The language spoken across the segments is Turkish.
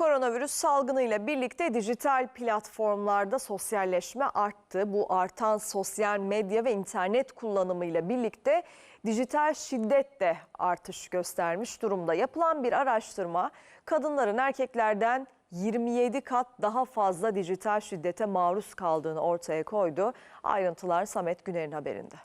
Koronavirüs salgınıyla birlikte dijital platformlarda sosyalleşme arttı. Bu artan sosyal medya ve internet kullanımıyla birlikte dijital şiddet de artış göstermiş durumda. Yapılan bir araştırma kadınların erkeklerden 27 kat daha fazla dijital şiddete maruz kaldığını ortaya koydu. Ayrıntılar Samet Güner'in haberinde.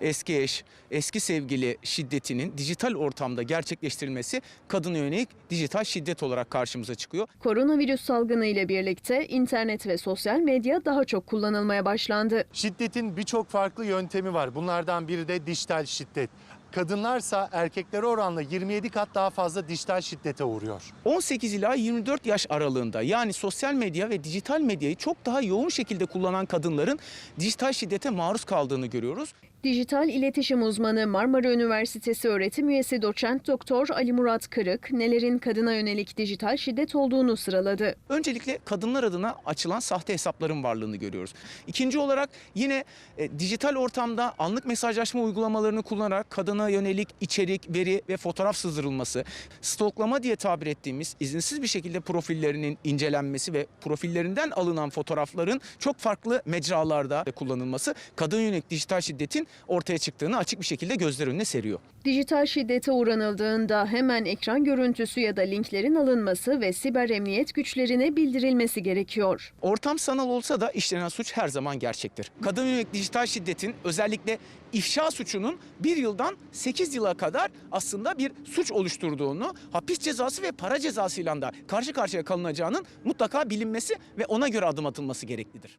Eski eş, eski sevgili şiddetinin dijital ortamda gerçekleştirilmesi kadına yönelik dijital şiddet olarak karşımıza çıkıyor. Koronavirüs salgını ile birlikte internet ve sosyal medya daha çok kullanılmaya başlandı. Şiddetin birçok farklı yöntemi var. Bunlardan biri de dijital şiddet. Kadınlarsa erkeklere oranla 27 kat daha fazla dijital şiddete uğruyor. 18 ila 24 yaş aralığında yani sosyal medya ve dijital medyayı çok daha yoğun şekilde kullanan kadınların dijital şiddete maruz kaldığını görüyoruz. Dijital iletişim uzmanı Marmara Üniversitesi öğretim üyesi doçent doktor Ali Murat Kırık nelerin kadına yönelik dijital şiddet olduğunu sıraladı. Öncelikle kadınlar adına açılan sahte hesapların varlığını görüyoruz. İkinci olarak yine e, dijital ortamda anlık mesajlaşma uygulamalarını kullanarak kadına yönelik içerik, veri ve fotoğraf sızdırılması, stoklama diye tabir ettiğimiz izinsiz bir şekilde profillerinin incelenmesi ve profillerinden alınan fotoğrafların çok farklı mecralarda kullanılması kadına yönelik dijital şiddetin ortaya çıktığını açık bir şekilde gözler önüne seriyor. Dijital şiddete uğranıldığında hemen ekran görüntüsü ya da linklerin alınması ve siber emniyet güçlerine bildirilmesi gerekiyor. Ortam sanal olsa da işlenen suç her zaman gerçektir. Kadın yönelik dijital şiddetin özellikle ifşa suçunun bir yıldan 8 yıla kadar aslında bir suç oluşturduğunu, hapis cezası ve para cezasıyla da karşı karşıya kalınacağının mutlaka bilinmesi ve ona göre adım atılması gereklidir.